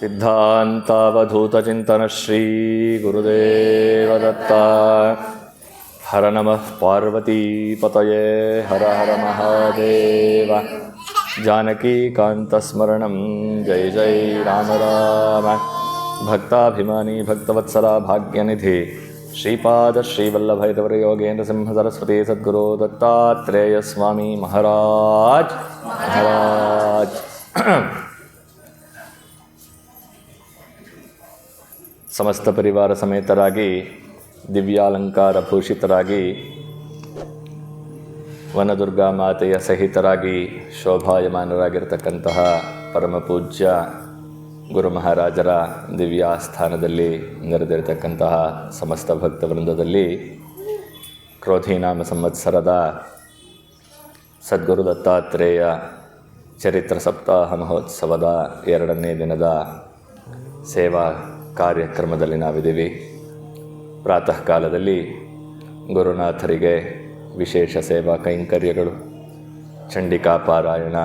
सिद्धान्तावधूतचिन्तनश्रीगुरुदेवदत्ता हर नमः पार्वतीपतये, हर हर महादेव। जानकीकान्तस्मरणं, जय जय राम राम। भक्ताभिमानी, भक्तवत्सला, भाग्यनिधि। श्रीपादश्रीवल्लभैतवर योगेन्द्रसिंहसरस्वती सद्गुरो दत्तात्रेयस्वामी महाराज। महाराज। ಸಮಸ್ತ ಪರಿವಾರ ಸಮೇತರಾಗಿ, ದಿವ್ಯಾಲಂಕಾರ ಭೂಷಿತರಾಗಿ, ವನದುರ್ಗಾ ಮಾತೆಯ ಸಹಿತರಾಗಿ ಶೋಭಾಯಮಾನರಾಗಿರ್ತಕ್ಕಂತಹ ಪರಮಪೂಜ್ಯ ಗುರು ಮಹಾರಾಜರ ದಿವ್ಯಾಸ್ಥಾನದಲ್ಲಿ ನೆರೆದಿರತಕ್ಕಂತಹ ಸಮಸ್ತ ಭಕ್ತವೃಂದದಲ್ಲಿ ಕ್ರೋಧಿನಾಮ ಸಂವತ್ಸರದ ಸದ್ಗುರು ದತ್ತಾತ್ರೇಯ ಚರಿತ್ರ ಸಪ್ತಾಹ ಮಹೋತ್ಸವದ ಎರಡನೇ ದಿನದ ಸೇವಾ ಕಾರ್ಯಕ್ರಮದಲ್ಲಿ ನಾವಿದ್ದೀವಿ. ಪ್ರಾತಃ ಕಾಲದಲ್ಲಿ ಗುರುನಾಥರಿಗೆ ವಿಶೇಷ ಸೇವಾ ಕೈಂಕರ್ಯಗಳು, ಚಂಡಿಕಾ ಪಾರಾಯಣ,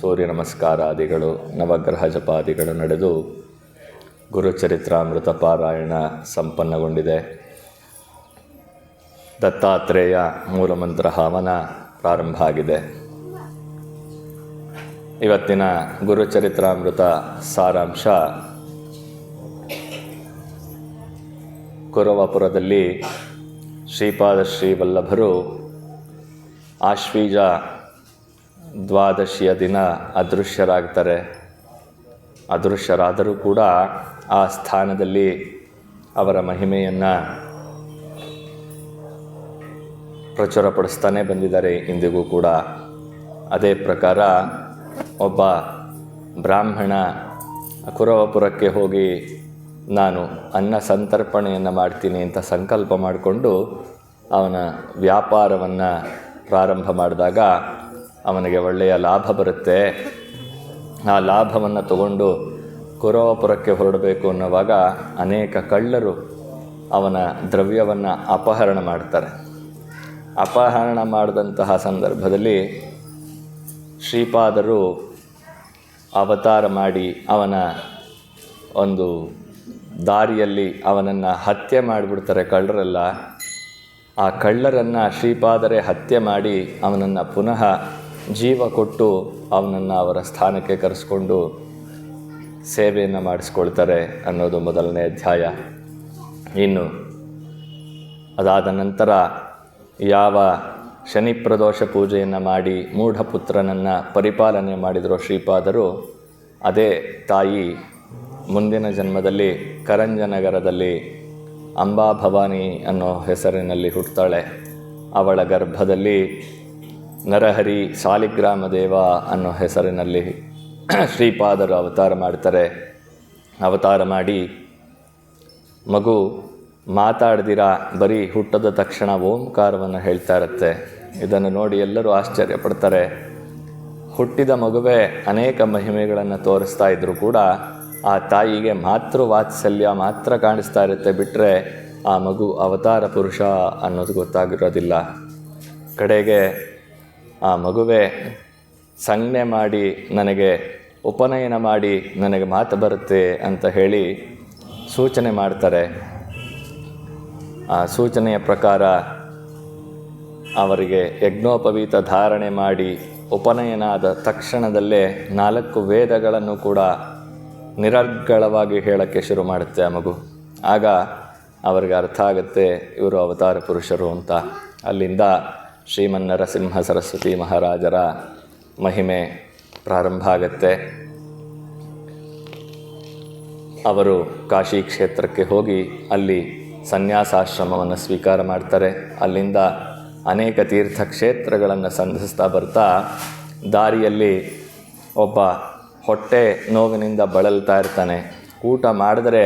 ಸೂರ್ಯ ನಮಸ್ಕಾರಾದಿಗಳು ನವಗ್ರಹ ಜಪಾದಿಗಳು ನಡೆದು ಗುರುಚರಿತ್ರಾಮೃತ ಪಾರಾಯಣ ಸಂಪನ್ನಗೊಂಡಿದೆ. ದತ್ತಾತ್ರೇಯ ಮೂಲಮಂತ್ರ ಹವನ ಪ್ರಾರಂಭ ಆಗಿದೆ. ಇವತ್ತಿನ ಗುರುಚರಿತ್ರಾಮೃತ ಸಾರಾಂಶ ಕುರವಪುರದಲ್ಲಿ ಶ್ರೀಪಾದ ಶ್ರೀವಲ್ಲಭರು ಆಶ್ವೀಜ ದ್ವಾದಶಿಯ ದಿನ ಅದೃಶ್ಯರಾಗ್ತಾರೆ. ಅದೃಶ್ಯರಾದರೂ ಕೂಡ ಆ ಸ್ಥಾನದಲ್ಲಿ ಅವರ ಮಹಿಮೆಯನ್ನು ಪ್ರಚುರಪಡಿಸ್ತಾನೆ ಬಂದಿದ್ದಾರೆ ಇಂದಿಗೂ ಕೂಡ. ಅದೇ ಪ್ರಕಾರ ಒಬ್ಬ ಬ್ರಾಹ್ಮಣ ಕುರವಪುರಕ್ಕೆ ಹೋಗಿ ನಾನು ಅನ್ನ ಸಂತರ್ಪಣೆಯನ್ನು ಮಾಡ್ತೀನಿ ಅಂತ ಸಂಕಲ್ಪ ಮಾಡಿಕೊಂಡು ಅವನ ವ್ಯಾಪಾರವನ್ನು ಪ್ರಾರಂಭ ಮಾಡಿದಾಗ ಅವನಿಗೆ ಒಳ್ಳೆಯ ಲಾಭ ಬರುತ್ತೆ. ಆ ಲಾಭವನ್ನು ತಗೊಂಡು ಕುರವಪುರಕ್ಕೆ ಹೊರಡಬೇಕು ಅನ್ನುವಾಗ ಅನೇಕ ಕಳ್ಳರು ಅವನ ದ್ರವ್ಯವನ್ನು ಅಪಹರಣ ಮಾಡ್ತಾರೆ. ಅಪಹರಣ ಮಾಡಿದಂತಹ ಸಂದರ್ಭದಲ್ಲಿ ಶ್ರೀಪಾದರು ಅವತಾರ ಮಾಡಿ ಅವನ ಒಂದು ದಾರಿಯಲ್ಲಿ ಅವನನ್ನು ಹತ್ಯೆ ಮಾಡಿಬಿಡ್ತಾರೆ ಕಳ್ಳರೆಲ್ಲ. ಆ ಕಳ್ಳರನ್ನು ಶ್ರೀಪಾದರೆ ಹತ್ಯೆ ಮಾಡಿ ಅವನನ್ನು ಪುನಃ ಜೀವ ಕೊಟ್ಟು ಅವನನ್ನು ಅವರ ಸ್ಥಾನಕ್ಕೆ ಕರೆಸ್ಕೊಂಡು ಸೇವೆಯನ್ನು ಮಾಡಿಸ್ಕೊಳ್ತಾರೆ ಅನ್ನೋದು ಮೊದಲನೇ ಅಧ್ಯಾಯ. ಇನ್ನು ಅದಾದ ನಂತರ ಯಾವ ಶನಿ ಪ್ರದೋಷ ಪೂಜೆಯನ್ನು ಮಾಡಿ ಮೂಢಪುತ್ರನನ್ನು ಪರಿಪಾಲನೆ ಮಾಡಿದರೋ ಶ್ರೀಪಾದರು, ಅದೇ ತಾಯಿ ಮುಂದಿನ ಜನ್ಮದಲ್ಲಿ ಕರಂಜನಗರದಲ್ಲಿ ಅಂಬಾ ಭವಾನಿ ಅನ್ನೋ ಹೆಸರಿನಲ್ಲಿ ಹುಟ್ಟುತ್ತಾಳೆ ಅವಳ ಗರ್ಭದಲ್ಲಿ ನರಹರಿ ಸಾಲಿಗ್ರಾಮ ದೇವ ಅನ್ನೋ ಹೆಸರಿನಲ್ಲಿ ಶ್ರೀಪಾದರು ಅವತಾರ ಮಾಡ್ತಾರೆ. ಅವತಾರ ಮಾಡಿ, ಮಗು, ಮಾತಾಡ್ದಿರ? ಬರೀ ಹುಟ್ಟದ ತಕ್ಷಣ ಓಂಕಾರವನ್ನು ಹೇಳ್ತಾ ಇರುತ್ತೆ. ಇದನ್ನು ನೋಡಿ ಎಲ್ಲರೂ ಆಶ್ಚರ್ಯ ಪಡ್ತಾರೆ ಹುಟ್ಟಿದ ಮಗುವೇ ಅನೇಕ ಮಹಿಮೆಗಳನ್ನು ತೋರಿಸ್ತಾ ಇದ್ದರೂ ಕೂಡ ಆ ತಾಯಿಗೆ ಮಾತೃ ವಾತ್ಸಲ್ಯ ಮಾತ್ರ ಕಾಣಿಸ್ತಾ ಇರುತ್ತೆ ಬಿಟ್ಟರೆ ಆ ಮಗು ಅವತಾರ ಪುರುಷ ಅನ್ನೋದು ಗೊತ್ತಾಗಿರೋದಿಲ್ಲ. ಕಡೆಗೆ ಆ ಮಗುವೇ ಸಂಜ್ಞೆ ಮಾಡಿ ನನಗೆ ಉಪನಯನ ಮಾಡಿ ನನಗೆ ಮಾತು ಬರುತ್ತೆ ಅಂತ ಹೇಳಿ ಸೂಚನೆ ಮಾಡ್ತಾರೆ. ಆ ಸೂಚನೆಯ ಪ್ರಕಾರ ಅವರಿಗೆ ಯಜ್ಞೋಪವೀತ ಧಾರಣೆ ಮಾಡಿ ಉಪನಯನ ಆದ ತಕ್ಷಣದಲ್ಲೇ ನಾಲ್ಕು ವೇದಗಳನ್ನು ಕೂಡ ನಿರರ್ಗಳವಾಗಿ ಹೇಳೋಕ್ಕೆ ಶುರು ಮಾಡುತ್ತೆ ಆ ಮಗು. ಆಗ ಅವರಿಗೆ ಅರ್ಥ ಆಗುತ್ತೆ, ಇವರು ಅವತಾರ ಪುರುಷರು ಅಂತ. ಅಲ್ಲಿಂದ ಶ್ರೀಮನ್ನರಸಿಂಹ ಸರಸ್ವತಿ ಮಹಾರಾಜರ ಮಹಿಮೆ ಪ್ರಾರಂಭ ಆಗತ್ತೆ. ಅವರು ಕಾಶಿ ಕ್ಷೇತ್ರಕ್ಕೆ ಹೋಗಿ ಅಲ್ಲಿ ಸನ್ಯಾಸಾಶ್ರಮವನ್ನು ಸ್ವೀಕಾರ ಮಾಡ್ತಾರೆ. ಅಲ್ಲಿಂದ ಅನೇಕ ತೀರ್ಥಕ್ಷೇತ್ರಗಳನ್ನು ಸಂಧಿಸ್ತಾ ಬರ್ತಾ ದಾರಿಯಲ್ಲಿ ಒಬ್ಬ ಹೊಟ್ಟೆ ನೋವಿನಿಂದ ಬಳಲ್ತಾ ಇರ್ತಾನೆ. ಊಟ ಮಾಡಿದ್ರೆ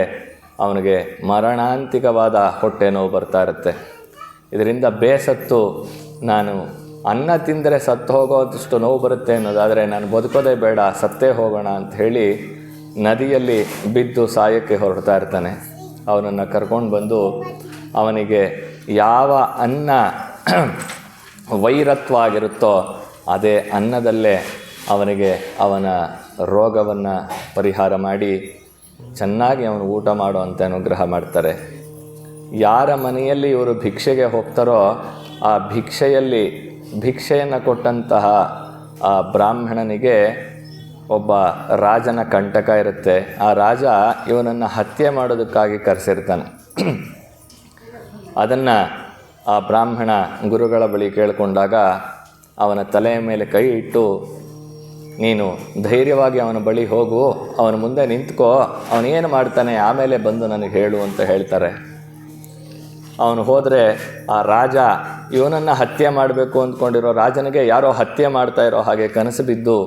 ಅವನಿಗೆ ಮರಣಾಂತಿಕವಾದ ಹೊಟ್ಟೆ ನೋವು ಬರ್ತಾ ಇರುತ್ತೆ. ಇದರಿಂದ ಬೇಸತ್ತು ನಾನು ಅನ್ನ ತಿಂದರೆ ಸತ್ತು ಹೋಗೋದಷ್ಟು ನೋವು ಬರುತ್ತೆ ಅನ್ನೋದಾದರೆ ನಾನು ಬದುಕೋದೇ ಬೇಡ, ಸತ್ತೇ ಹೋಗೋಣ ಅಂತ ಹೇಳಿ ನದಿಯಲ್ಲಿ ಬಿದ್ದು ಸಾಯಕ್ಕೆ ಹೊರಡ್ತಾ ಇರ್ತಾನೆ. ಅವನನ್ನು ಕರ್ಕೊಂಡು ಬಂದು ಅವನಿಗೆ ಯಾವ ಅನ್ನ ವೈರತ್ವ ಆಗಿರುತ್ತೋ ಅದೇ ಅನ್ನದಲ್ಲೇ ಅವನಿಗೆ ಅವನ ರೋಗವನ್ನು ಪರಿಹಾರ ಮಾಡಿ ಚೆನ್ನಾಗಿ ಅವನು ಊಟ ಮಾಡುವಂತೆ ಅನುಗ್ರಹ ಮಾಡ್ತಾರೆ. ಯಾರ ಮನೆಯಲ್ಲಿ ಇವರು ಭಿಕ್ಷೆಗೆ ಹೋಗ್ತಾರೋ ಆ ಭಿಕ್ಷೆಯಲ್ಲಿ ಭಿಕ್ಷೆಯನ್ನು ಕೊಟ್ಟಂತಹ ಆ ಬ್ರಾಹ್ಮಣನಿಗೆ ಒಬ್ಬ ರಾಜನ ಕಂಟಕ ಇರುತ್ತೆ. ಆ ರಾಜ ಇವನನ್ನು ಹತ್ಯೆ ಮಾಡೋದಕ್ಕಾಗಿ ಕರೆಸಿರ್ತಾನೆ. ಅದನ್ನು ಆ ಬ್ರಾಹ್ಮಣ ಗುರುಗಳ ಬಳಿ ಕೇಳಿಕೊಂಡಾಗ ಅವನ ತಲೆಯ ಮೇಲೆ ಕೈ ಇಟ್ಟು ನೀನು ಧೈರ್ಯವಾಗಿ ಅವನ ಬಳಿ ಹೋಗು, ಅವನ ಮುಂದೆ ನಿಂತ್ಕೋ ಅವನೇನು ಮಾಡ್ತಾನೆ ಆಮೇಲೆ ಬಂದು ನನಗೆ ಹೇಳು ಅಂತ ಹೇಳ್ತಾರೆ. ಅವನು ಹೋದರೆ ಆ ರಾಜ, ಇವನನ್ನು ಹತ್ಯೆ ಮಾಡಬೇಕು ಅಂದ್ಕೊಂಡಿರೋ ರಾಜನಿಗೆ ಯಾರೋ ಹತ್ಯೆ ಮಾಡ್ತಾ ಇರೋ ಹಾಗೆ ಕನಸು ಬಿದ್ದು,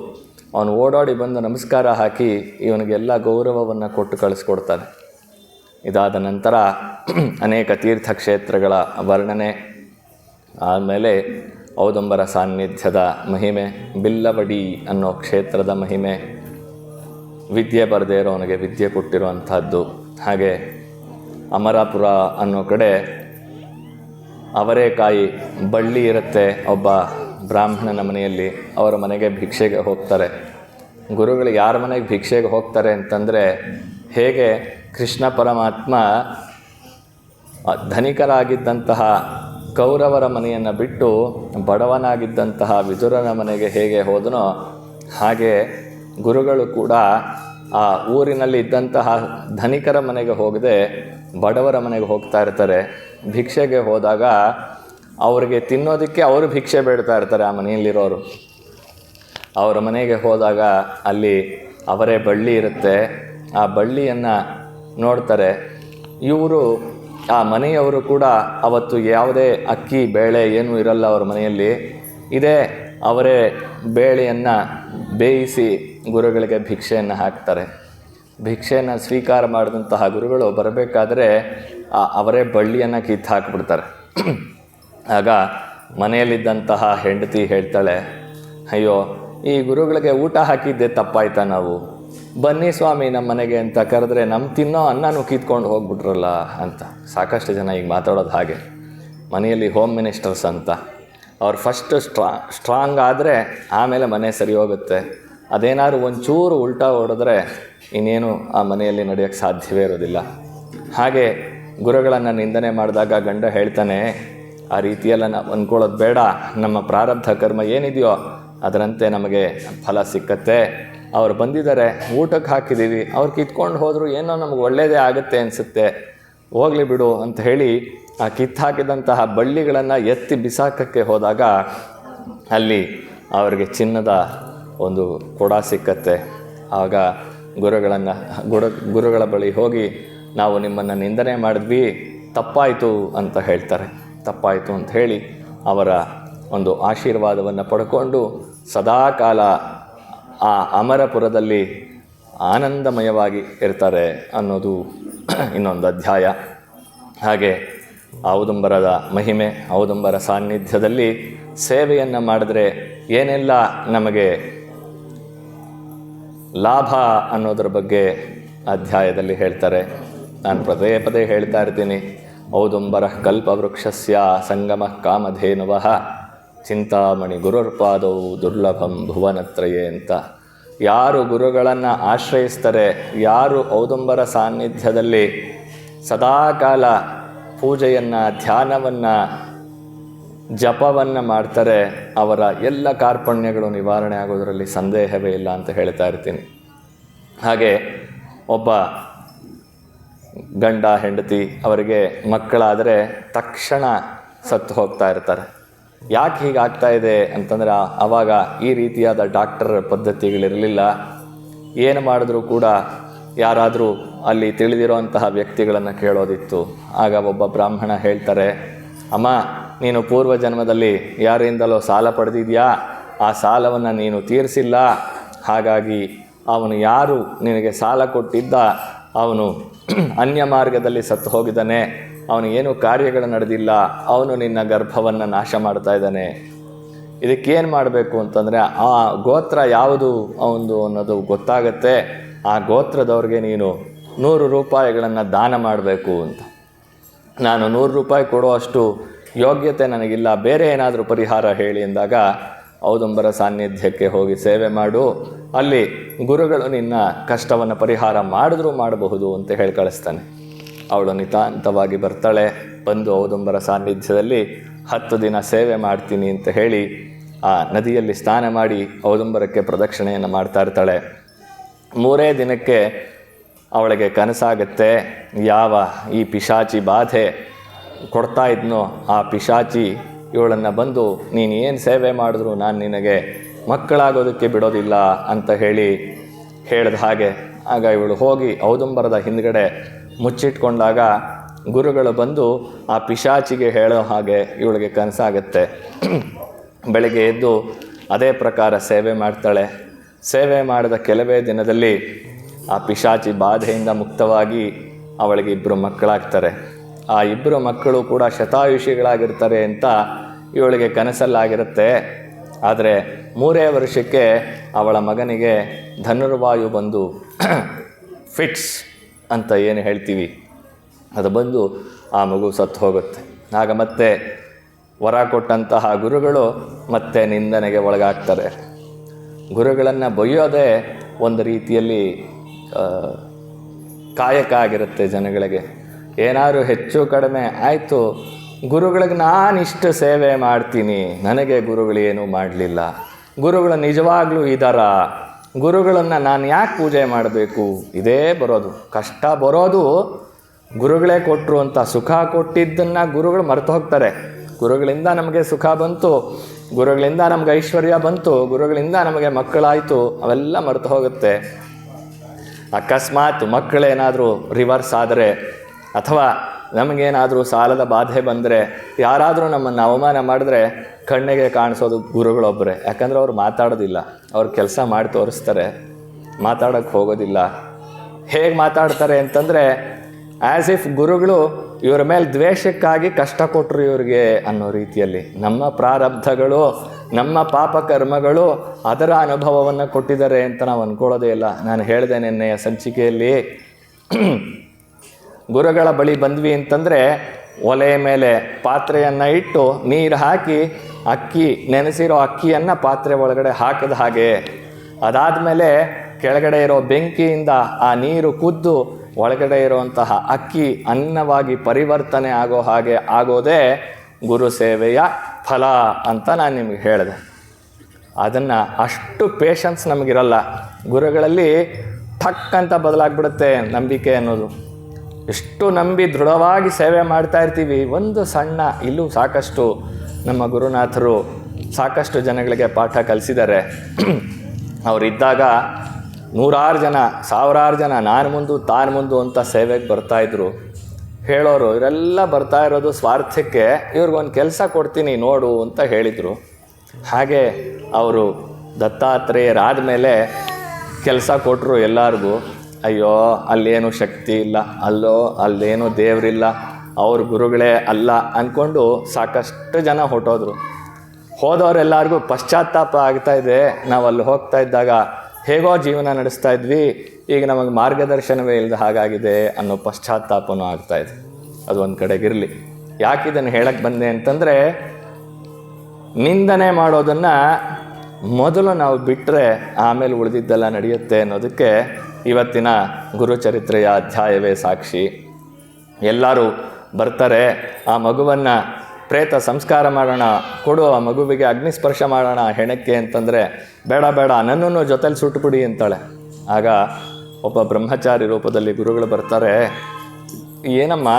ಅವನು ಓಡಾಡಿ ಬಂದು ನಮಸ್ಕಾರ ಹಾಕಿ ಇವನಿಗೆಲ್ಲ ಗೌರವವನ್ನು ಕೊಟ್ಟು ಕಳಿಸ್ಕೊಡ್ತಾನೆ. ಇದಾದ ನಂತರ ಅನೇಕ ತೀರ್ಥಕ್ಷೇತ್ರಗಳ ವರ್ಣನೆ. ಆಮೇಲೆ ಔದಂಬರ ಸಾನ್ನಿಧ್ಯದ ಮಹಿಮೆ, ಬಿಲ್ಲವಡಿ ಅನ್ನೋ ಕ್ಷೇತ್ರದ ಮಹಿಮೆ. ವಿದ್ಯೆ ಬರದೇ ಇರೋವನಿಗೆ ವಿದ್ಯೆ ಕೊಟ್ಟಿರುವಂಥದ್ದು. ಹಾಗೆ ಅಮರಾಪುರ ಅನ್ನೋ ಕಡೆ ಅವರೇಕಾಯಿ ಬಳ್ಳಿ ಇರುತ್ತೆ ಒಬ್ಬ ಬ್ರಾಹ್ಮಣನ ಮನೆಯಲ್ಲಿ. ಅವರ ಮನೆಗೆ ಭಿಕ್ಷೆಗೆ ಹೋಗ್ತಾರೆ. ಗುರುಗಳು ಯಾರ ಮನೆಗೆ ಭಿಕ್ಷೆಗೆ ಹೋಗ್ತಾರೆ ಅಂತಂದರೆ ಹೇಗೆ ಕೃಷ್ಣ ಪರಮಾತ್ಮ ಧನಿಕರಾಗಿದ್ದಂತಹ ಕೌರವರ ಮನೆಯನ್ನು ಬಿಟ್ಟು ಬಡವನಾಗಿದ್ದಂತಹ ವಿದುರನ ಮನೆಗೆ ಹೇಗೆ ಹೋದನೋ ಹಾಗೆ ಗುರುಗಳು ಕೂಡ ಆ ಊರಿನಲ್ಲಿ ಇದ್ದಂತಹ ಧನಿಕರ ಮನೆಗೆ ಹೋಗದೆ ಬಡವರ ಮನೆಗೆ ಹೋಗ್ತಾ ಇರ್ತಾರೆ. ಭಿಕ್ಷೆಗೆ ಹೋದಾಗ ಅವರಿಗೆ ತಿನ್ನೋದಕ್ಕೆ ಅವರು ಭಿಕ್ಷೆ ಬೇಡ್ತಾ ಇರ್ತಾರೆ ಆ ಮನೆಯಲ್ಲಿರೋರು. ಅವರ ಮನೆಗೆ ಹೋದಾಗ ಅಲ್ಲಿ ಅವರೇ ಬಳ್ಳಿ ಇರುತ್ತೆ. ಆ ಬಳ್ಳಿಯನ್ನು ನೋಡ್ತಾರೆ. ಇವರು ಆ ಮನೆಯವರು ಕೂಡ ಅವತ್ತು ಯಾವುದೇ ಅಕ್ಕಿ, ಬೇಳೆ ಏನೂ ಇರಲ್ಲ ಅವರ ಮನೆಯಲ್ಲಿ. ಇದೇ ಅವರೇ ಬೇಳೆಯನ್ನು ಬೇಯಿಸಿ ಗುರುಗಳಿಗೆ ಭಿಕ್ಷೆಯನ್ನು ಹಾಕ್ತಾರೆ. ಭಿಕ್ಷೆಯನ್ನು ಸ್ವೀಕಾರ ಮಾಡಿದಂತಹ ಗುರುಗಳು ಬರಬೇಕಾದ್ರೆ ಅವರೇ ಬಳ್ಳಿಯನ್ನು ಕಿತ್ತು ಹಾಕಿಬಿಡ್ತಾರೆ. ಆಗ ಮನೆಯಲ್ಲಿದ್ದಂತಹ ಹೆಂಡತಿ ಹೇಳ್ತಾಳೆ, ಅಯ್ಯೋ, ಈ ಗುರುಗಳಿಗೆ ಊಟ ಹಾಕಿದ್ದೆ ತಪ್ಪಾಯ್ತಾ ನಾವು? ಬನ್ನಿ ಸ್ವಾಮಿ ನಮ್ಮ ಮನೆಗೆ ಅಂತ ಕರೆದ್ರೆ ನಮ್ಮ ತಿನ್ನೋ ಅನ್ನನೂ ಕಿತ್ಕೊಂಡು ಹೋಗ್ಬಿಟ್ರಲ್ಲ ಅಂತ. ಸಾಕಷ್ಟು ಜನ ಈಗ ಮಾತಾಡೋದು ಹಾಗೆ. ಮನೆಯಲ್ಲಿ ಹೋಮ್ ಮಿನಿಸ್ಟರ್ಸ್ ಅಂತ. ಅವ್ರು ಫಸ್ಟ್ ಸ್ಟ್ರಾ ಸ್ಟ್ರಾಂಗ್ ಆದರೆ ಆಮೇಲೆ ಮನೆ ಸರಿ ಹೋಗುತ್ತೆ. ಅದೇನಾದ್ರು ಒಂಚೂರು ಉಲ್ಟಾ ಹೊಡೆದ್ರೆ ಇನ್ನೇನು ಆ ಮನೆಯಲ್ಲಿ ನಡೆಯೋಕ್ಕೆ ಸಾಧ್ಯವೇ ಇರೋದಿಲ್ಲ. ಹಾಗೆ ಗುರುಗಳನ್ನು ನಿಂದನೆ ಮಾಡಿದಾಗ ಗಂಡ ಹೇಳ್ತಾನೆ, ಆ ರೀತಿಯೆಲ್ಲ ನಾವು ಅಂದ್ಕೊಳ್ಳೋದು ಬೇಡ. ನಮ್ಮ ಪ್ರಾರಬ್ಧ ಕರ್ಮ ಏನಿದೆಯೋ ಅದರಂತೆ ನಮಗೆ ಫಲ ಸಿಕ್ಕತ್ತೆ. ಅವ್ರು ಬಂದಿದ್ದಾರೆ, ಊಟಕ್ಕೆ ಹಾಕಿದ್ದೀವಿ. ಅವ್ರು ಕಿತ್ಕೊಂಡು ಹೋದರೂ ಏನೋ ನಮಗೆ ಒಳ್ಳೆಯದೇ ಆಗುತ್ತೆ ಅನಿಸುತ್ತೆ. ಹೋಗಲಿ ಬಿಡು ಅಂತ ಹೇಳಿ ಆ ಕಿತ್ತಾಕಿದಂತಹ ಬಳ್ಳಿಗಳನ್ನು ಎತ್ತಿ ಬಿಸಾಕಕ್ಕೆ ಹೋದಾಗ ಅಲ್ಲಿ ಅವರಿಗೆ ಚಿನ್ನದ ಒಂದು ಕೊಡ ಸಿಕ್ಕತ್ತೆ. ಆಗ ಗುರುಗಳನ್ನು, ಗುರು, ಗುರುಗಳ ಬಳಿ ಹೋಗಿ ನಾವು ನಿಮ್ಮನ್ನು ನಿಂದನೆ ಮಾಡಿದ್ವಿ, ತಪ್ಪಾಯಿತು ಅಂತ ಹೇಳ್ತಾರೆ. ತಪ್ಪಾಯಿತು ಅಂತ ಹೇಳಿ ಅವರ ಒಂದು ಆಶೀರ್ವಾದವನ್ನು ಪಡ್ಕೊಂಡು ಸದಾಕಾಲ ಆ ಅಮರಪುರದಲ್ಲಿ ಆನಂದಮಯವಾಗಿ ಇರ್ತಾರೆ ಅನ್ನೋದು ಇನ್ನೊಂದು ಅಧ್ಯಾಯ. ಹಾಗೆ ಔದುಂಬರದ ಮಹಿಮೆ, ಔದುಂಬರ ಸಾನ್ನಿಧ್ಯದಲ್ಲಿ ಸೇವೆಯನ್ನು ಮಾಡಿದ್ರೆ ಏನೆಲ್ಲ ನಮಗೆ ಲಾಭ ಅನ್ನೋದ್ರ ಬಗ್ಗೆ ಅಧ್ಯಾಯದಲ್ಲಿ ಹೇಳ್ತಾರೆ. ನಾನು ಪದೇ ಪದೇ ಹೇಳ್ತಾ ಇರ್ತೀನಿ. ಔದುಂಬರ ಕಲ್ಪವೃಕ್ಷಸ್ಯ ಸಂಗಮ ಕಾಮಧೇನುವ. ಚಿಂತಾಮಣಿ ಗುರುರ್ಪಾದವು ದುರ್ಲಭಂ ಭುವನತ್ರಯೇ ಅಂತ. ಯಾರು ಗುರುಗಳನ್ನು ಆಶ್ರಯಿಸ್ತಾರೆ, ಯಾರು ಔದುಂಬರ ಸಾನ್ನಿಧ್ಯದಲ್ಲಿ ಸದಾಕಾಲ ಪೂಜೆಯನ್ನು, ಧ್ಯಾನವನ್ನು, ಜಪವನ್ನು ಮಾಡ್ತಾರೆ, ಅವರ ಎಲ್ಲ ಕಾರ್ಪಣ್ಯಗಳು ನಿವಾರಣೆ ಆಗೋದರಲ್ಲಿ ಸಂದೇಹವೇ ಇಲ್ಲ ಅಂತ ಹೇಳ್ತಾ ಇರ್ತೀನಿ. ಹಾಗೆ ಒಬ್ಬ ಗಂಡ, ಹೆಂಡತಿ ಅವರಿಗೆ ಮಕ್ಕಳಾದರೆ ತಕ್ಷಣ ಸತ್ತು ಹೋಗ್ತಾ ಇರ್ತಾರೆ. ಯಾಕೆ ಹೀಗಾಗ್ತಾ ಇದೆ ಅಂತಂದ್ರೆ ಆವಾಗ ಈ ರೀತಿಯಾದ ಡಾಕ್ಟರ್ ಪದ್ಧತಿಗಳಿರಲಿಲ್ಲ. ಏನು ಮಾಡಿದ್ರೂ ಕೂಡ ಯಾರಾದರೂ ಅಲ್ಲಿ ತಿಳಿದಿರುವಂತಹ ವ್ಯಕ್ತಿಗಳನ್ನು ಕೇಳೋದಿತ್ತು. ಆಗ ಒಬ್ಬ ಬ್ರಾಹ್ಮಣ ಹೇಳ್ತಾರೆ, ಅಮ್ಮ, ನೀನು ಪೂರ್ವ ಜನ್ಮದಲ್ಲಿ ಯಾರಿಂದಲೋ ಸಾಲ ಪಡೆದಿದ್ಯಾ? ಆ ಸಾಲವನ್ನು ನೀನು ತೀರಿಸಿಲ್ಲ. ಹಾಗಾಗಿ ಅವನು ಯಾರು ನಿನಗೆ ಸಾಲ ಕೊಟ್ಟಿದ್ದ? ಅವನು ಅನ್ಯ ಮಾರ್ಗದಲ್ಲಿ ಸತ್ತು ಹೋಗಿದ್ದಾನೆ. ಅವನು ಏನು ಕಾರ್ಯಗಳು ನಡೆದಿಲ್ಲ, ಅವನು ನಿನ್ನ ಗರ್ಭವನ್ನು ನಾಶ ಮಾಡ್ತಾ ಇದ್ದಾನೆ. ಇದಕ್ಕೇನು ಮಾಡಬೇಕು ಅಂತಂದರೆ ಆ ಗೋತ್ರ ಯಾವುದು ಅವನು ಅನ್ನೋದು ಗೊತ್ತಾಗತ್ತೆ. ಆ ಗೋತ್ರದವ್ರಿಗೆ ನೀನು ನೂರು ರೂಪಾಯಿಗಳನ್ನು ದಾನ ಮಾಡಬೇಕು ಅಂತ. ನಾನು ನೂರು ರೂಪಾಯಿ ಕೊಡುವಷ್ಟು ಯೋಗ್ಯತೆ ನನಗಿಲ್ಲ, ಬೇರೆ ಏನಾದರೂ ಪರಿಹಾರ ಹೇಳಿ ಎಂದಾಗ ಔದಂಬರ ಸಾನ್ನಿಧ್ಯಕ್ಕೆ ಹೋಗಿ ಸೇವೆ ಮಾಡು. ಅಲ್ಲಿ ಗುರುಗಳು ನಿನ್ನ ಕಷ್ಟವನ್ನು ಪರಿಹಾರ ಮಾಡಿದ್ರೂ ಮಾಡಬಹುದು ಅಂತ ಹೇಳಿ ಕಳಿಸ್ತಾನೆ ಅವಳು ನಿತಾಂತವಾಗಿ ಬರ್ತಾಳೆ. ಬಂದು ಔದುಂಬರ ಸಾನ್ನಿಧ್ಯದಲ್ಲಿ ಹತ್ತು ದಿನ ಸೇವೆ ಮಾಡ್ತೀನಿ ಅಂತ ಹೇಳಿ ಆ ನದಿಯಲ್ಲಿ ಸ್ನಾನ ಮಾಡಿ ಔದುಂಬರಕ್ಕೆ ಪ್ರದಕ್ಷಿಣೆಯನ್ನು ಮಾಡ್ತಾ ಇರ್ತಾಳೆ. ಮೂರೇ ದಿನಕ್ಕೆ ಅವಳಿಗೆ ಕನಸಾಗತ್ತೆ. ಯಾವ ಈ ಪಿಶಾಚಿ ಬಾಧೆ ಕೊಡ್ತಾ ಇದ್ನೋ ಆ ಪಿಶಾಚಿ ಇವಳನ್ನು ಬಂದು ನೀನು ಏನು ಸೇವೆ ಮಾಡಿದ್ರು ನಾನು ನಿನಗೆ ಮಕ್ಕಳಾಗೋದಕ್ಕೆ ಬಿಡೋದಿಲ್ಲ ಅಂತ ಹೇಳಿ ಹೇಳಿದ ಹಾಗೆ ಆಗ ಇವಳು ಹೋಗಿ ಔದುಂಬರದ ಹಿಂದ್ಗಡೆ ಮುಚ್ಚಿಟ್ಕೊಂಡಾಗ ಗುರುಗಳು ಬಂದು ಆ ಪಿಶಾಚಿಗೆ ಹೇಳೋ ಹಾಗೆ ಇವಳಿಗೆ ಕನಸಾಗುತ್ತೆ. ಬೆಳಗ್ಗೆ ಎದ್ದು ಅದೇ ಪ್ರಕಾರ ಸೇವೆ ಮಾಡ್ತಾಳೆ. ಸೇವೆ ಮಾಡಿದ ಕೆಲವೇ ದಿನದಲ್ಲಿ ಆ ಪಿಶಾಚಿ ಬಾಧೆಯಿಂದ ಮುಕ್ತವಾಗಿ ಅವಳಿಗೆ ಇಬ್ಬರು ಮಕ್ಕಳಾಗ್ತಾರೆ. ಆ ಇಬ್ಬರು ಮಕ್ಕಳು ಕೂಡ ಶತಾಯುಷಿಗಳಾಗಿರ್ತಾರೆ ಅಂತ ಇವಳಿಗೆ ಕನಸಲ್ಲಾಗಿರುತ್ತೆ. ಆದರೆ ಮೂರೇ ವರ್ಷಕ್ಕೆ ಅವಳ ಮಗನಿಗೆ ಧನುರ್ವಾಯು ಬಂದು ಫಿಟ್ಸ್ ಅಂತ ಏನು ಹೇಳ್ತೀವಿ? ಅದು ಬಂದು ಆ ಮಗು ಸತ್ತು ಹೋಗುತ್ತೆ. ಆಗ ಮತ್ತೆ ವರ ಕೊಟ್ಟಂತಹ ಗುರುಗಳು ಮತ್ತೆ ನಿಂದನೆಗೆ ಒಳಗಾಗ್ತಾರೆ. ಗುರುಗಳನ್ನು ಬೈಯೋದೇ ಒಂದು ರೀತಿಯಲ್ಲಿ ಕಾಯಕ ಆಗಿರುತ್ತೆ ಜನಗಳಿಗೆ. ಏನಾದರೂ ಹೆಚ್ಚು ಕಡಿಮೆ ಆಯಿತು, ಗುರುಗಳಿಗೆ ನಾನು ಇಷ್ಟು ಸೇವೆ ಮಾಡ್ತೀನಿ, ನನಗೆ ಗುರುಗಳೇನು ಮಾಡಲಿಲ್ಲ. ಗುರುಗಳು ನಿಜವಾಗ್ಲೂ ಇದ್ದಾರ ಗುರುಗಳನ್ನು ನಾನು ಯಾಕೆ ಪೂಜೆ ಮಾಡಬೇಕು? ಇದೇ ಬರೋದು. ಕಷ್ಟ ಬರೋದು ಗುರುಗಳೇ ಕೊಟ್ಟರು ಅಂತ ಸುಖ ಕೊಟ್ಟಿದ್ದನ್ನು ಗುರುಗಳು ಮರೆತು ಹೋಗ್ತಾರೆ. ಗುರುಗಳಿಂದ ನಮಗೆ ಸುಖ ಬಂತು, ಗುರುಗಳಿಂದ ನಮಗೆ ಐಶ್ವರ್ಯ ಬಂತು, ಗುರುಗಳಿಂದ ನಮಗೆ ಮಕ್ಕಳಾಯಿತು, ಅವೆಲ್ಲ ಮರೆತು ಹೋಗುತ್ತೆ. ಅಕಸ್ಮಾತ್ ಮಕ್ಕಳೇನಾದರೂ ರಿವರ್ಸ್ ಆದರೆ ಅಥವಾ ನಮಗೇನಾದರೂ ಸಾಲದ ಬಾಧೆ ಬಂದರೆ ಯಾರಾದರೂ ನಮ್ಮನ್ನು ಅವಮಾನ ಮಾಡಿದ್ರೆ ಕಣ್ಣಿಗೆ ಕಾಣಿಸೋದು ಗುರುಗಳೊಬ್ಬರೇ ಯಾಕಂದರೆ ಅವ್ರು ಮಾತಾಡೋದಿಲ್ಲ. ಅವ್ರು ಕೆಲಸ ಮಾಡಿ ತೋರಿಸ್ತಾರೆ. ಮಾತಾಡೋಕ್ಕೆ ಹೋಗೋದಿಲ್ಲ. ಹೇಗೆ ಮಾತಾಡ್ತಾರೆ ಅಂತಂದರೆ ಆ್ಯಸ್ ಇಫ್ ಗುರುಗಳು ಇವ್ರ ಮೇಲೆ ದ್ವೇಷಕ್ಕಾಗಿ ಕಷ್ಟ ಕೊಟ್ಟರು ಇವ್ರಿಗೆ ಅನ್ನೋ ರೀತಿಯಲ್ಲಿ. ನಮ್ಮ ಪ್ರಾರಬ್ಧಗಳು, ನಮ್ಮ ಪಾಪ ಕರ್ಮಗಳು ಅದರ ಅನುಭವವನ್ನು ಕೊಟ್ಟಿದ್ದಾರೆ ಅಂತ ನಾವು ಅಂದ್ಕೊಳ್ಳೋದೇ ಇಲ್ಲ. ನಾನು ಹೇಳಿದೆ ನಿನ್ನೆಯ ಸಂಚಿಕೆಯಲ್ಲಿ ಗುರುಗಳ ಬಳಿ ಬಂದ್ವಿ ಅಂತಂದರೆ ಒಲೆ ಮೇಲೆ ಪಾತ್ರೆಯನ್ನು ಇಟ್ಟು ನೀರು ಹಾಕಿ ಅಕ್ಕಿ, ನೆನೆಸಿರೋ ಅಕ್ಕಿಯನ್ನು ಪಾತ್ರೆ ಒಳಗಡೆ ಹಾಕಿದ ಹಾಗೆ. ಅದಾದಮೇಲೆ ಕೆಳಗಡೆ ಇರೋ ಬೆಂಕಿಯಿಂದ ಆ ನೀರು ಕುದ್ದು ಒಳಗಡೆ ಇರುವಂತಹ ಅಕ್ಕಿ ಅನ್ನವಾಗಿ ಪರಿವರ್ತನೆ ಆಗೋ ಹಾಗೆ ಆಗೋದೇ ಗುರು ಸೇವೆಯ ಫಲ ಅಂತ ನಾನು ನಿಮಗೆ ಹೇಳಿದೆ. ಅದನ್ನು ಅಷ್ಟು ಪೇಷನ್ಸ್ ನಮಗಿರಲ್ಲ. ಗುರುಗಳಲ್ಲಿ ಠಕ್ ಅಂತ ಬದಲಾಗ್ಬಿಡುತ್ತೆ ನಂಬಿಕೆ ಅನ್ನೋದು. ಎಷ್ಟು ನಂಬಿ ದೃಢವಾಗಿ ಸೇವೆ ಮಾಡ್ತಾ ಇರ್ತೀವಿ. ಒಂದು ಸಣ್ಣ, ಇಲ್ಲೂ ಸಾಕಷ್ಟು ನಮ್ಮ ಗುರುನಾಥರು ಸಾಕಷ್ಟು ಜನಗಳಿಗೆ ಪಾಠ ಕಲಿಸಿದ್ದಾರೆ. ಅವರಿದ್ದಾಗ ನೂರಾರು ಜನ, ಸಾವಿರಾರು ಜನ, ನಾನು ಮುಂದು, ತಾನು ಮುಂದು ಅಂತ ಸೇವೆಗೆ ಬರ್ತಾಯಿದ್ರು ಹೇಳೋರು, ಇವರೆಲ್ಲ ಬರ್ತಾ ಇರೋದು ಸ್ವಾರ್ಥಕ್ಕೆ ಇವ್ರಿಗೊಂದು ಕೆಲಸ ಕೊಡ್ತೀನಿ, ನೋಡು ಅಂತ ಹೇಳಿದರು. ಹಾಗೆ ಅವರು ದತ್ತಾತ್ರೇಯರಾದ ಮೇಲೆ ಕೆಲಸ ಕೊಟ್ಟರು ಎಲ್ಲರಿಗೂ. ಅಯ್ಯೋ, ಅಲ್ಲೇನು ಶಕ್ತಿ ಇಲ್ಲ, ಅಲ್ಲೋ, ಅಲ್ಲೇನು ದೇವರಿಲ್ಲ, ಅವ್ರ ಗುರುಗಳೇ ಅಲ್ಲ ಅಂದ್ಕೊಂಡು ಸಾಕಷ್ಟು ಜನ ಹೊಟ್ಟೋದ್ರು ಹೋದವರೆಲ್ಲರಿಗೂ ಪಶ್ಚಾತ್ತಾಪ ಆಗ್ತಾ ಇದೆ. ನಾವು ಅಲ್ಲಿ ಹೋಗ್ತಾ ಇದ್ದಾಗ ಹೇಗೋ ಜೀವನ ನಡೆಸ್ತಾ ಇದ್ವಿ. ಈಗ ನಮಗೆ ಮಾರ್ಗದರ್ಶನವೇ ಇಲ್ಲದ ಹಾಗಾಗಿದೆ ಅನ್ನೋ ಪಶ್ಚಾತ್ತಾಪನೂ ಆಗ್ತಾ ಇದೆ. ಅದು ಒಂದು ಕಡೆಗಿರಲಿ. ಯಾಕೆ ಇದನ್ನು ಹೇಳಕ್ಕೆ ಬಂದೆ ಅಂತಂದರೆ, ನಿಂದನೆ ಮಾಡೋದನ್ನು ಮೊದಲು ನಾವು ಬಿಟ್ಟರೆ ಆಮೇಲೆ ಉಳಿದಿದ್ದೆಲ್ಲ ನಡೆಯುತ್ತೆ ಅನ್ನೋದಕ್ಕೆ ಇವತ್ತಿನ ಗುರುಚರಿತ್ರೆಯ ಅಧ್ಯಾಯವೇ ಸಾಕ್ಷಿ. ಎಲ್ಲರೂ ಬರ್ತಾರೆ, ಆ ಮಗುವನ್ನು ಪ್ರೇತ ಸಂಸ್ಕಾರ ಮಾಡೋಣ, ಕೊಡು, ಆ ಮಗುವಿಗೆ ಅಗ್ನಿಸ್ಪರ್ಶ ಮಾಡೋಣ, ಹೆಣಕ್ಕೆ ಅಂತಂದರೆ ಬೇಡ ಬೇಡ, ನನ್ನನ್ನು ಜೊತೆಲಿ ಸುಟ್ಟುಬಿಡಿ ಅಂತಾಳೆ. ಆಗ ಒಬ್ಬ ಬ್ರಹ್ಮಚಾರಿ ರೂಪದಲ್ಲಿ ಗುರುಗಳು ಬರ್ತಾರೆ, ಏನಮ್ಮ,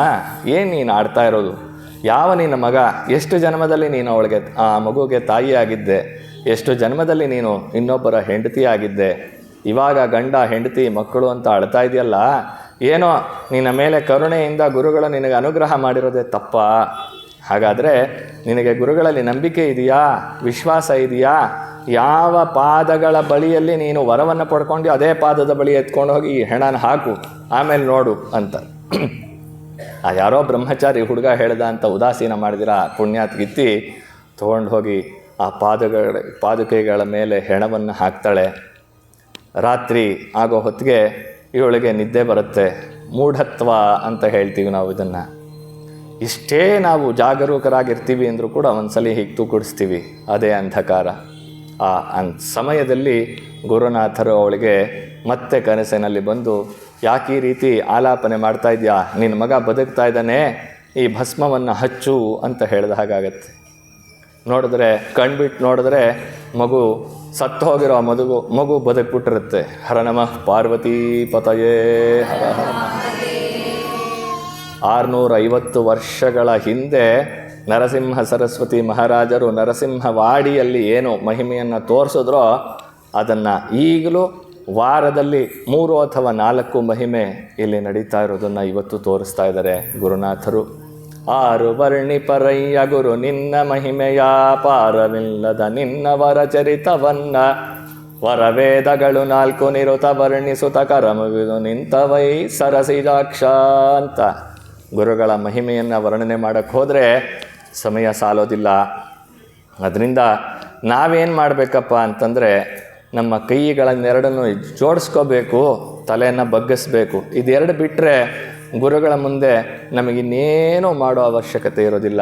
ಏನು ನೀನು ಆಡ್ತಾ ಇರೋದು? ಯಾವ ನಿನ್ನ ಮಗ? ಎಷ್ಟು ಜನ್ಮದಲ್ಲಿ ನೀನು ಅವಳಿಗೆ, ಆ ಮಗುಗೆ ತಾಯಿ ಆಗಿದ್ದೆ ಎಷ್ಟು ಜನ್ಮದಲ್ಲಿ ನೀನು ಇನ್ನೊಬ್ಬರ ಹೆಂಡತಿ ಆಗಿದ್ದೆ ಇವಾಗ ಗಂಡ, ಹೆಂಡತಿ, ಮಕ್ಕಳು ಅಂತ ಅಳ್ತಾ ಇದೆಯಲ್ಲ, ಏನೋ ನಿನ್ನ ಮೇಲೆ ಕರುಣೆಯಿಂದ ಗುರುಗಳು ನಿನಗೆ ಅನುಗ್ರಹ ಮಾಡಿರೋದೇ ತಪ್ಪ. ಹಾಗಾದರೆ ನಿನಗೆ ಗುರುಗಳಲ್ಲಿ ನಂಬಿಕೆ ಇದೆಯಾ? ವಿಶ್ವಾಸ ಇದೆಯಾ? ಯಾವ ಪಾದಗಳ ಬಳಿಯಲ್ಲಿ ನೀನು ವರವನ್ನು ಪಡ್ಕೊಂಡು ಅದೇ ಪಾದದ ಬಳಿ ಎತ್ಕೊಂಡು ಹೋಗಿ ಈ ಹೆಣನ ಹಾಕು, ಆಮೇಲೆ ನೋಡು ಅಂತ. ಆ ಯಾರೋ ಬ್ರಹ್ಮಚಾರಿ ಹುಡುಗ ಹೇಳ್ದ ಅಂತ ಉದಾಸೀನ ಮಾಡಿದಿರ ಪುಣ್ಯಾತ್ಗಿತ್ತಿ ತೊಗೊಂಡು ಹೋಗಿ ಆ ಪಾದಗಳ, ಪಾದುಕೆಗಳ ಮೇಲೆ ಹೆಣವನ್ನು ಹಾಕ್ತಾಳೆ. ರಾತ್ರಿ ಆಗೋ ಹೊತ್ತಿಗೆ ಇವಳಿಗೆ ನಿದ್ದೆ ಬರುತ್ತೆ. ಮೂಢತ್ವ ಅಂತ ಹೇಳ್ತೀವಿ ನಾವು ಇದನ್ನು. ಇಷ್ಟೇ ನಾವು ಜಾಗರೂಕರಾಗಿರ್ತೀವಿ ಅಂದರೂ ಕೂಡ ಒಂದ್ಸಲಿ ಹೀಗೆ ತೂಕುಡಿಸ್ತೀವಿ. ಅದೇ ಅಂಧಕಾರ. ಆ ಅನ್ ಸಮಯದಲ್ಲಿ ಗುರುನಾಥರು ಅವಳಿಗೆ ಮತ್ತೆ ಕನಸಿನಲ್ಲಿ ಬಂದು, ಯಾಕೆ ಈ ರೀತಿ ಆಲಾಪನೆ ಮಾಡ್ತಾ ಇದೆಯಾ? ನಿನ್ನ ಮಗ ಬದುಕ್ತಾ ಇದ್ದಾನೆ. ಈ ಭಸ್ಮವನ್ನು ಹಚ್ಚು ಅಂತ ಹೇಳಿದ ಹಾಗಾಗತ್ತೆ. ನೋಡಿದ್ರೆ ಕಣ್ಬಿಟ್ಟು ನೋಡಿದ್ರೆ ಮಗು ಸತ್ತು ಹೋಗಿರೋ ಆ ಮಗು ಬದುಕ್ಬಿಟ್ಟಿರುತ್ತೆ. ಹರ ನಮಃ, ಪಾರ್ವತಿ ಪತಯೇ, ಹರ ಹರ ಆರುನೂರ ಐವತ್ತು ವರ್ಷಗಳ ಹಿಂದೆ ನರಸಿಂಹ ಸರಸ್ವತಿ ಮಹಾರಾಜರು ನರಸಿಂಹವಾಡಿಯಲ್ಲಿ ಏನು ಮಹಿಮೆಯನ್ನು ತೋರಿಸಿದ್ರೋ ಅದನ್ನು ಈಗಲೂ ವಾರದಲ್ಲಿ ಮೂರು ಅಥವಾ ನಾಲ್ಕು ಮಹಿಮೆ ಇಲ್ಲಿ ನಡೀತಾ ಇರೋದನ್ನು ಇವತ್ತು ತೋರಿಸ್ತಾ ಇದ್ದಾರೆ ಗುರುನಾಥರು. ಆರು ವರ್ಣಿ ಪರಯ್ಯ ಗುರು ನಿನ್ನ ಮಹಿಮೆಯ ಪಾರವಿಲ್ಲದ ನಿನ್ನ ವರಚರಿತವನ್ನ ವರವೇದಗಳು ನಾಲ್ಕು ನಿರುತ ವರ್ಣಿಸುತ ಕರಮವಿದು ನಿಂತವೈ ಸರಸಿಜಾಕ್ಷ ಅಂತ. ಗುರುಗಳ ಮಹಿಮೆಯನ್ನು ವರ್ಣನೆ ಮಾಡೋಕ್ಕೆ ಹೋದರೆ ಸಮಯ ಸಾಲೋದಿಲ್ಲ. ಅದರಿಂದ ನಾವೇನು ಮಾಡಬೇಕಪ್ಪ ಅಂತಂದರೆ ನಮ್ಮ ಕೈಗಳನ್ನೆರಡನ್ನು ಜೋಡಿಸ್ಕೋಬೇಕು, ತಲೆಯನ್ನು ಬಗ್ಗಿಸ್ಬೇಕು. ಇದೆರಡು ಬಿಟ್ಟರೆ ಗುರುಗಳ ಮುಂದೆ ನಮಗಿನ್ನೇನೂ ಮಾಡೋ ಅವಶ್ಯಕತೆ ಇರೋದಿಲ್ಲ.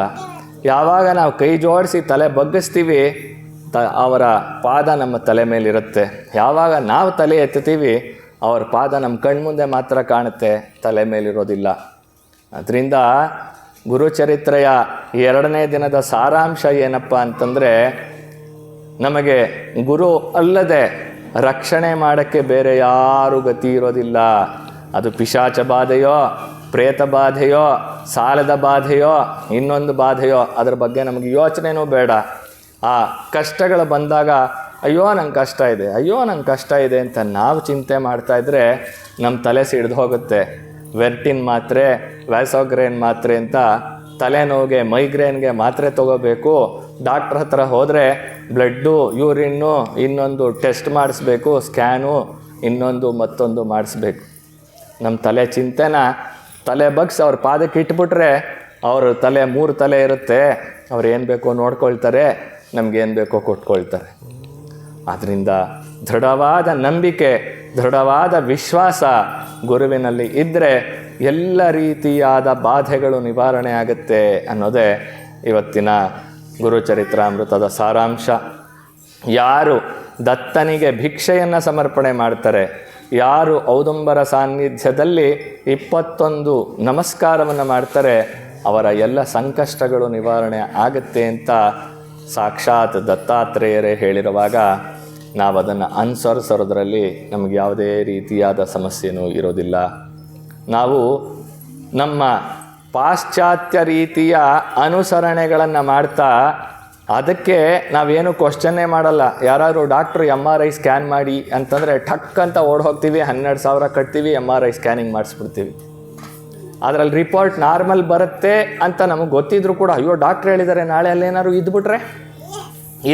ಯಾವಾಗ ನಾವು ಕೈ ಜೋಡಿಸಿ ತಲೆ ಬಗ್ಗಿಸ್ತೀವಿ, ತ, ಅವರ ಪಾದ ನಮ್ಮ ತಲೆ ಮೇಲಿರುತ್ತೆ. ಯಾವಾಗ ನಾವು ತಲೆ ಎತ್ತುತ್ತೀವಿ, ಅವರ ಪಾದ ನಮ್ಮ ಕಣ್ಮುಂದೆ ಮಾತ್ರ ಕಾಣುತ್ತೆ, ತಲೆ ಮೇಲಿರೋದಿಲ್ಲ. ಅದರಿಂದ ಗುರುಚರಿತ್ರೆಯ ಎರಡನೇ ದಿನದ ಸಾರಾಂಶ ಏನಪ್ಪ ಅಂತಂದರೆ, ನಮಗೆ ಗುರು ಅಲ್ಲದೆ ರಕ್ಷಣೆ ಮಾಡೋಕ್ಕೆ ಬೇರೆ ಯಾರು ಗತಿ ಇರೋದಿಲ್ಲ. ಅದು ಪಿಶಾಚ ಬಾಧೆಯೋ, ಪ್ರೇತ ಬಾಧೆಯೋ, ಸಾಲದ ಬಾಧೆಯೋ, ಇನ್ನೊಂದು ಬಾಧೆಯೋ, ಅದರ ಬಗ್ಗೆ ನಮಗೆ ಯೋಚನೆಯೂ ಬೇಡ. ಆ ಕಷ್ಟಗಳು ಬಂದಾಗ, ಅಯ್ಯೋ ನಂಗೆ ಕಷ್ಟ ಇದೆ, ಅಯ್ಯೋ ನಂಗೆ ಕಷ್ಟ ಇದೆ ಅಂತ ನಾವು ಚಿಂತೆ ಮಾಡ್ತಾ ಇದ್ರೆ ನಮ್ಮ ತಲೆ ಸಿಡ್ದು ಹೋಗುತ್ತೆ. ವೆರ್ಟಿನ್ ಮಾತ್ರೆ, ವ್ಯಾಸೋಗ್ರೇನ್ ಮಾತ್ರೆ ಅಂತ ತಲೆನೋವಿಗೆ, ಮೈಗ್ರೇನ್ಗೆ ಮಾತ್ರೆ ತಗೋಬೇಕು. ಡಾಕ್ಟ್ರ್ ಹತ್ರ ಹೋದರೆ ಬ್ಲಡ್ಡು, ಯೂರಿನ್ನು, ಇನ್ನೊಂದು ಟೆಸ್ಟ್ ಮಾಡಿಸ್ಬೇಕು, ಸ್ಕ್ಯಾನು, ಇನ್ನೊಂದು ಮತ್ತೊಂದು ಮಾಡಿಸ್ಬೇಕು. ನಮ್ಮ ತಲೆ ಚಿಂತೆನ ತಲೆ ಬಗ್ಸ್ ಅವ್ರ ಪಾದಕ್ಕೆ ಇಟ್ಬಿಟ್ರೆ ಅವ್ರ ತಲೆ ಮೂರು ತಲೆ ಇರುತ್ತೆ. ಅವ್ರು ಏನು ಬೇಕೋ ನೋಡ್ಕೊಳ್ತಾರೆ ನಮಗೇನು ಬೇಕೋ ಕೊಟ್ಕೊಳ್ತಾರೆ. ಆದ್ದರಿಂದ ದೃಢವಾದ ನಂಬಿಕೆ, ದೃಢವಾದ ವಿಶ್ವಾಸ ಗುರುವಿನಲ್ಲಿ ಇದ್ದರೆ ಎಲ್ಲ ರೀತಿಯಾದ ಬಾಧೆಗಳು ನಿವಾರಣೆ ಆಗುತ್ತೆ ಅನ್ನೋದೇ ಇವತ್ತಿನ ಗುರುಚರಿತ್ರಾಮೃತದ ಸಾರಾಂಶ. ಯಾರು ದತ್ತನಿಗೆ ಭಿಕ್ಷೆಯನ್ನು ಸಮರ್ಪಣೆ ಮಾಡ್ತಾರೆ ಯಾರು ಔದಂಬರ ಸಾನ್ನಿಧ್ಯದಲ್ಲಿ ಇಪ್ಪತ್ತೊಂದು ನಮಸ್ಕಾರವನ್ನು ಮಾಡ್ತಾರೆ, ಅವರ ಎಲ್ಲ ಸಂಕಷ್ಟಗಳು ನಿವಾರಣೆ ಆಗುತ್ತೆ ಅಂತ ಸಾಕ್ಷಾತ್ ದತ್ತಾತ್ರೇಯರೇ ಹೇಳಿರುವಾಗ ನಾವು ಅದನ್ನು ಅನುಸರಿಸೋದ್ರಲ್ಲಿ ನಮಗೆ ಯಾವುದೇ ರೀತಿಯಾದ ಸಮಸ್ಯೆನೂ ಇರೋದಿಲ್ಲ. ನಾವು ನಮ್ಮ ಪಾಶ್ಚಾತ್ಯ ರೀತಿಯ ಅನುಸರಣೆಗಳನ್ನು ಮಾಡ್ತಾ ಅದಕ್ಕೆ ನಾವೇನು ಕ್ವಶನ್ನೇ ಮಾಡಲ್ಲ. ಯಾರಾದರೂ doctor M R I scan ಮಾಡಿ ಅಂತಂದರೆ ಠಕ್ ಅಂತ ಓಡ್ ಹೋಗ್ತೀವಿ ಹನ್ನೆರಡು ಸಾವಿರ ಕಟ್ತೀವಿ ಎಂ ಆರ್ ಐ ಸ್ಕ್ಯಾನಿಂಗ್ ಮಾಡಿಸ್ಬಿಡ್ತೀವಿ. ಅದರಲ್ಲಿ ರಿಪೋರ್ಟ್ ನಾರ್ಮಲ್ ಬರುತ್ತೆ ಅಂತ ನಮಗೆ ಗೊತ್ತಿದ್ರು ಕೂಡ ಅಯ್ಯೋ ಡಾಕ್ಟ್ರ್ ಹೇಳಿದ್ದಾರೆ ನಾಳೆ ಅಲ್ಲೇನಾದ್ರು ಇದ್ಬಿಟ್ರೆ?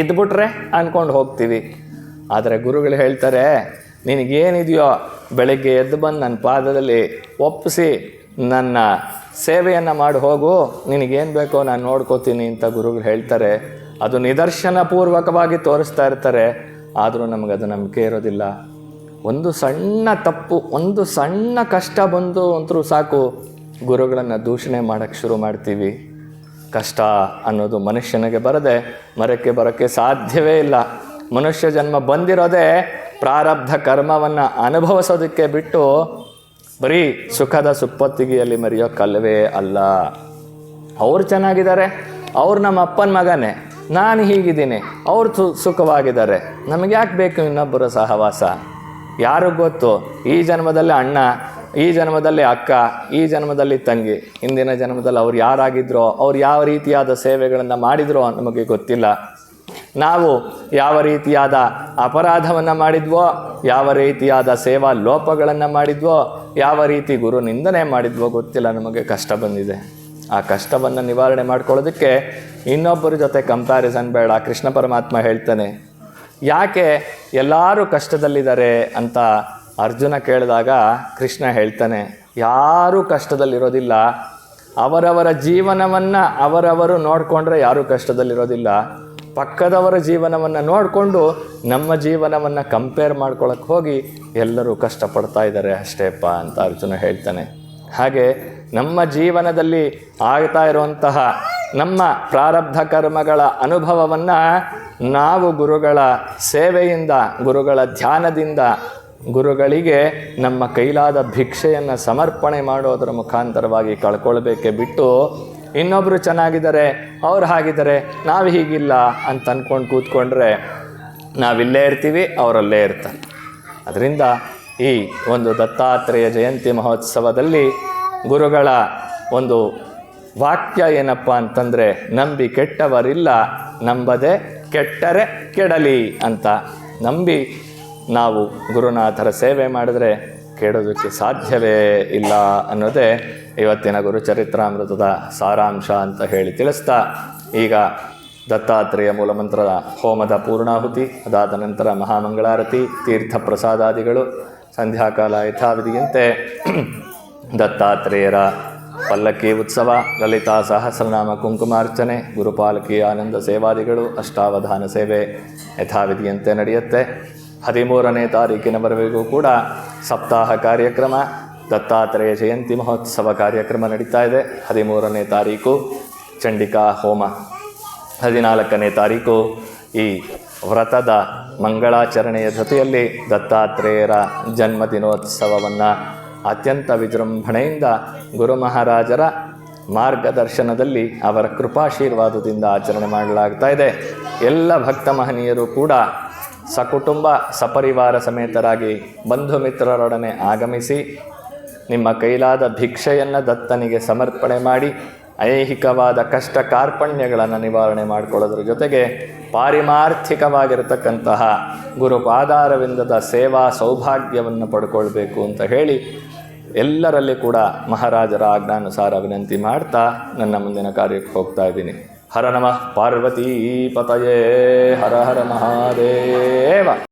ಇದ್ಬಿಟ್ರೆ ಅಂದ್ಕೊಂಡು ಹೋಗ್ತೀವಿ. ಆದರೆ ಗುರುಗಳು ಹೇಳ್ತಾರೆ ನಿನಗೇನಿದೆಯೋ ಬೆಳಗ್ಗೆ ಎದ್ದು ಬಂದು ನನ್ನ ಪಾದದಲ್ಲಿ ಒಪ್ಪಿಸಿ ನನ್ನ ಸೇವೆಯನ್ನು ಮಾಡಿ ಹೋಗು ನಿನಗೇನು ಬೇಕೋ ನಾನು ನೋಡ್ಕೋತೀನಿ ಅಂತ ಗುರುಗಳು ಹೇಳ್ತಾರೆ. ಅದು ನಿದರ್ಶನ ಪೂರ್ವಕವಾಗಿ ತೋರಿಸ್ತಾ ಇರ್ತಾರೆ, ಆದರೂ ನಮಗೆ ಅದು ನಂಬಿಕೆ ಇರೋದಿಲ್ಲ. ಒಂದು ಸಣ್ಣ ತಪ್ಪು, ಒಂದು ಸಣ್ಣ ಕಷ್ಟ ಬಂದು ಅಂತರೂ ಸಾಕು, ಗುರುಗಳನ್ನು ದೂಷಣೆ ಮಾಡೋಕ್ಕೆ ಶುರು ಮಾಡ್ತೀವಿ. ಕಷ್ಟ ಅನ್ನೋದು ಮನುಷ್ಯನಿಗೆ ಬರದೆ, ಮರಕ್ಕೆ ಬರೋಕ್ಕೆ ಸಾಧ್ಯವೇ ಇಲ್ಲ. ಮನುಷ್ಯ ಜನ್ಮ ಬಂದಿರೋದೇ ಪ್ರಾರಬ್ಧ ಕರ್ಮವನ್ನು ಅನುಭವಿಸೋದಕ್ಕೆ ಬಿಟ್ಟು, ಬರೀ ಸುಖದ ಸುಪ್ಪತ್ತಿಗೆಯಲ್ಲಿ ಮರೆಯೋಕ್ಕಲ್ಲವೇ ಅಲ್ಲ. ಅವ್ರು ಚೆನ್ನಾಗಿದ್ದಾರೆ, ಅವ್ರು ನಮ್ಮ ಅಪ್ಪನ ಮಗನೇ. ನಾನು ಹೀಗಿದ್ದೀನಿ, ಅವ್ರು ಸು, ಸುಖವಾಗಿದ್ದಾರೆ. ನಮಗೆ ಯಾಕೆ ಬೇಕು ಇನ್ನೊಬ್ಬರ ಸಹವಾಸ? ಯಾರು ಗೊತ್ತು? ಈ ಜನ್ಮದಲ್ಲಿ ಅಣ್ಣ, ಈ ಜನ್ಮದಲ್ಲಿ ಅಕ್ಕ, ಈ ಜನ್ಮದಲ್ಲಿ ತಂಗಿ ಇಂದಿನ ಜನ್ಮದಲ್ಲಿ ಅವ್ರು ಯಾರಾಗಿದ್ರೋ, ಅವ್ರು ಯಾವ ರೀತಿಯಾದ ಸೇವೆಗಳನ್ನು ಮಾಡಿದ್ರೋ ನಮಗೆ ಗೊತ್ತಿಲ್ಲ. ನಾವು ಯಾವ ರೀತಿಯಾದ ಅಪರಾಧವನ್ನು ಮಾಡಿದ್ವೋ, ಯಾವ ರೀತಿಯಾದ ಸೇವಾ ಲೋಪಗಳನ್ನು ಮಾಡಿದ್ವೋ, ಯಾವ ರೀತಿ ಗುರು ನಿಂದನೆ ಮಾಡಿದ್ವೋ ಗೊತ್ತಿಲ್ಲ, ನಮಗೆ ಕಷ್ಟ ಬಂದಿದೆ. ಆ ಕಷ್ಟವನ್ನು ನಿವಾರಣೆ ಮಾಡ್ಕೊಳ್ಳೋದಕ್ಕೆ ಇನ್ನೊಬ್ಬರ ಜೊತೆ ಕಂಪ್ಯಾರಿಸನ್ ಬೇಡ, ಕೃಷ್ಣ ಪರಮಾತ್ಮ ಹೇಳ್ತಾನೆ, ಯಾಕೆ ಎಲ್ಲರೂ ಕಷ್ಟದಲ್ಲಿದ್ದಾರೆ ಅಂತ ಅರ್ಜುನ ಕೇಳಿದಾಗ ಕೃಷ್ಣ ಹೇಳ್ತಾನೆ, ಯಾರೂ ಕಷ್ಟದಲ್ಲಿರೋದಿಲ್ಲ, ಅವರವರ ಜೀವನವನ್ನು ಅವರವರು ನೋಡಿಕೊಂಡ್ರೆ ಯಾರೂ ಕಷ್ಟದಲ್ಲಿರೋದಿಲ್ಲ, ಪಕ್ಕದವರ ಜೀವನವನ್ನು ನೋಡಿಕೊಂಡು ನಮ್ಮ ಜೀವನವನ್ನು ಕಂಪೇರ್ ಮಾಡ್ಕೊಳಕ್ಕೆ ಹೋಗಿ ಎಲ್ಲರೂ ಕಷ್ಟಪಡ್ತಾ ಇದ್ದಾರೆ ಅಷ್ಟೇಪ್ಪ ಅಂತ ಅರ್ಜುನ ಹೇಳ್ತಾನೆ. ಹಾಗೆ ನಮ್ಮ ಜೀವನದಲ್ಲಿ ಆಗ್ತಾ ಇರುವಂತಹ ನಮ್ಮ ಪ್ರಾರಬ್ಧ ಕರ್ಮಗಳ ಅನುಭವವನ್ನು ನಾವು ಗುರುಗಳ ಸೇವೆಯಿಂದ, ಗುರುಗಳ ಧ್ಯಾನದಿಂದ, ಗುರುಗಳಿಗೆ ನಮ್ಮ ಕೈಲಾದ ಭಿಕ್ಷೆಯನ್ನು ಸಮರ್ಪಣೆ ಮಾಡೋದರ ಮುಖಾಂತರವಾಗಿ ಕಳ್ಕೊಳ್ಬೇಕೆ ಬಿಟ್ಟು ಇನ್ನೊಬ್ಬರು ಚೆನ್ನಾಗಿದ್ದಾರೆ, ಅವ್ರು ಹಾಗಿದ್ದಾರೆ, ನಾವು ಹೀಗಿಲ್ಲ ಅಂತ ಅಂದ್ಕೊಂಡು ಕೂತ್ಕೊಂಡ್ರೆ ನಾವಿಲ್ಲೇ ಇರ್ತೀವಿ, ಅವರಲ್ಲೇ ಇರ್ತಾರೆ. ಅದರಿಂದ ಈ ಒಂದು ದತ್ತಾತ್ರೇಯ ಜಯಂತಿ ಮಹೋತ್ಸವದಲ್ಲಿ ಗುರುಗಳ ಒಂದು ವಾಕ್ಯ ಏನಪ್ಪ ಅಂತಂದರೆ, ನಂಬಿ ಕೆಟ್ಟವರಿಲ್ಲ, ನಂಬದೆ ಕೆಟ್ಟರೆ ಕೆಡಲಿ ಅಂತ. ನಂಬಿ ನಾವು ಗುರುನಾಥರ ಸೇವೆ ಮಾಡಿದ್ರೆ ಕೆಡೋದಕ್ಕೆ ಸಾಧ್ಯವೇ ಇಲ್ಲ ಅನ್ನೋದೇ ಇವತ್ತಿನ ಗುರುಚರಿತ್ರಾಮೃತದ ಸಾರಾಂಶ ಅಂತ ಹೇಳಿ ತಿಳಿಸ್ತಾ. ಈಗ ದತ್ತಾತ್ರೇಯ ಮೂಲಮಂತ್ರದ ಹೋಮದ ಪೂರ್ಣಾಹುತಿ, ಅದಾದ ನಂತರ ಮಹಾಮಂಗಳಾರತಿ, ತೀರ್ಥ ಪ್ರಸಾದಾದಿಗಳು, ಸಂಧ್ಯಾಕಾಲ ಯಥಾವಿಧಿಯಂತೆ ದತ್ತಾತ್ರೇಯರ ಪಲ್ಲಕ್ಕಿ ಉತ್ಸವ, ಲಲಿತಾ ಸಹಸ್ರನಾಮ ಕುಂಕುಮಾರ್ಚನೆ, ಗುರುಪಾಲಕಿ ಆನಂದ ಸೇವಾದಿಗಳು ಅಷ್ಟಾವಧಾನ ಸೇವೆ ಯಥಾವಿಧಿಯಂತೆ ನಡೆಯುತ್ತೆ. ಹದಿಮೂರನೇ ತಾರೀಕಿನವರೆಗೂ ಕೂಡ ಸಪ್ತಾಹ ಕಾರ್ಯಕ್ರಮ, ದತ್ತಾತ್ರೇಯ ಜಯಂತಿ ಮಹೋತ್ಸವ ಕಾರ್ಯಕ್ರಮ ನಡೀತಾ ಇದೆ. ಹದಿಮೂರನೇ ತಾರೀಕು ಚಂಡಿಕಾ ಹೋಮ. ಹದಿನಾಲ್ಕನೇ ತಾರೀಕು ಈ ವ್ರತದ ಮಂಗಳಾಚರಣೆಯ ಜೊತೆಯಲ್ಲಿ ದತ್ತಾತ್ರೇಯರ ಜನ್ಮದಿನೋತ್ಸವವನ್ನು ಅತ್ಯಂತ ವಿಜೃಂಭಣೆಯಿಂದ ಗುರು ಮಹಾರಾಜರ ಮಾರ್ಗದರ್ಶನದಲ್ಲಿ ಅವರ ಕೃಪಾಶೀರ್ವಾದದಿಂದ ಆಚರಣೆ ಮಾಡಲಾಗ್ತಾ ಇದೆ. ಎಲ್ಲ ಭಕ್ತ ಮಹನೀಯರು ಕೂಡ ಸಕುಟುಂಬ ಸಪರಿವಾರ ಸಮೇತರಾಗಿ ಬಂಧು ಮಿತ್ರರೊಡನೆ ಆಗಮಿಸಿ ನಿಮ್ಮ ಕೈಲಾದ ಭಿಕ್ಷೆಯನ್ನು ದತ್ತನಿಗೆ ಸಮರ್ಪಣೆ ಮಾಡಿ ಐಹಿಕವಾದ ಕಷ್ಟ ಕಾರ್ಪಣ್ಯಗಳನ್ನು ನಿವಾರಣೆ ಮಾಡಿಕೊಳ್ಳೋದ್ರ ಜೊತೆಗೆ ಪಾರಿಮಾರ್ಥಿಕವಾಗಿರತಕ್ಕಂತಹ ಗುರುಪಾದಾರವಿಂದದ ಸೇವಾ ಸೌಭಾಗ್ಯವನ್ನು ಪಡ್ಕೊಳ್ಬೇಕು ಅಂತ ಹೇಳಿ ಎಲ್ಲರಲ್ಲಿ ಕೂಡ ಮಹಾರಾಜರ ಆಜ್ಞಾನುಸಾರ ವಿನಂತಿ ಮಾಡ್ತಾ ನನ್ನ ಮುಂದಿನ ಕಾರ್ಯಕ್ಕೆ ಹೋಗ್ತಾ ಇದ್ದೀನಿ. ಹರ ನಮಃ, ಪಾರ್ವತೀ ಪತಯೇ, ಹರ ಹರ ಮಹಾದೇವ.